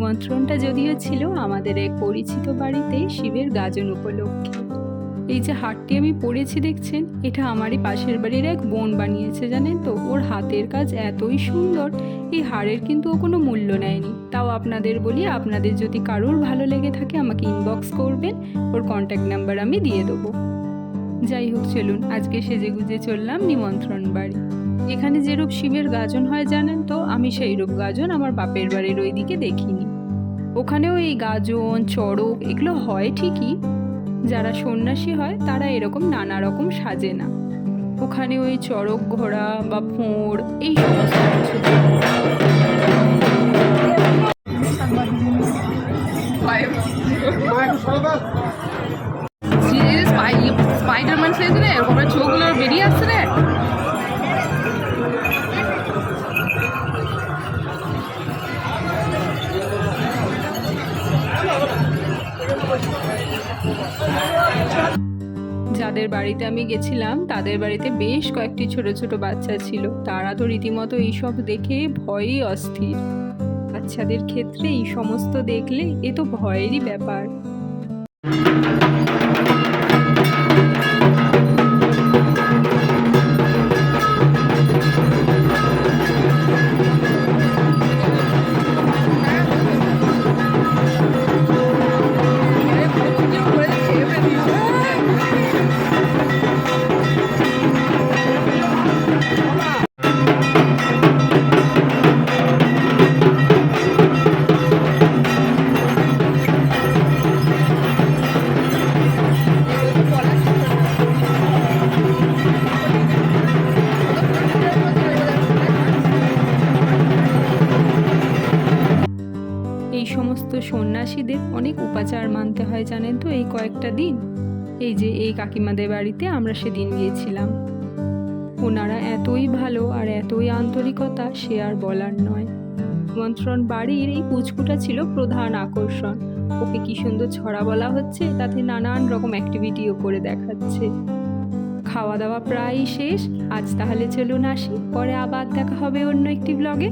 মন্ত্রণটা যদিও ছিল আমাদের এক পরিচিত বাড়িতে শিবের গাজন উপলক্ষে। এই যে হাটটি আমি পরেছি দেখছেন, এটা আমারই পাশের বাড়ির এক বোন বানিয়েছে জানেন তো? ওর হাতের কাজ এতই সুন্দর, এই হাড়ের কিন্তু ও কোনো মূল্য নেয়নি। তাও আপনাদের বলি, আপনাদের যদি কারোর ভালো লেগে থাকে আমাকে ইনবক্স করবেন, ওর কন্ট্যাক্ট নাম্বার আমি দিয়ে দেবো। যাই হোক, চলুন, আজকে সেজে গুজে চললাম নিমন্ত্রণ বাড়ি। এখানে যেরূপ শিবের গাজন হয় জানেন তো আমি সেই রূপ গাজন আমার বাপের বাড়ির ওই দিকে দেখিনি। ওখানেও এই গাজন চড়ক এগুলো হয় ঠিকই। যারা সন্ন্যাসী হয় তারা এরকম নানা রকম সাজে না। ওখানে ওই চড়ক ঘোড়া বা ফোঁড় এই সমস্ত কিছু স্পাইডারম্যান যাদের বাড়িতে আমি গেছিলাম, তাদের বাড়িতে বেশ কয়েকটি ছোট ছোট বাচ্চা ছিল। তারা তো রীতিমতো এইসব দেখে ভয়ই অস্থির। বাচ্চাদের ক্ষেত্রে এই সমস্ত দেখলে এ তো ভয়েরই ব্যাপার। সমস্ত সন্ন্যাসীদের অনেক উপাচার মানতে হয় জানেন তো এই কয়েকটা দিন? এই যে এই কাকিমাদের বাড়িতে আমরা সেদিন গিয়েছিলাম। ওনারা এতই ভালো আর এতই আন্তরিকতা সে আর বলার নয়। নিমন্ত্রণ বাড়ির এই পুচকুটা ছিল প্রধান আকর্ষণ। ওকে কি সুন্দর ছড়া বলা হচ্ছে, তাতে নানান রকম অ্যাক্টিভিটিও করে দেখাচ্ছে। খাওয়া দাওয়া প্রায় শেষ, আজ তাহলে চলুন আসি, পরে আবার দেখা হবে অন্য একটি ব্লগে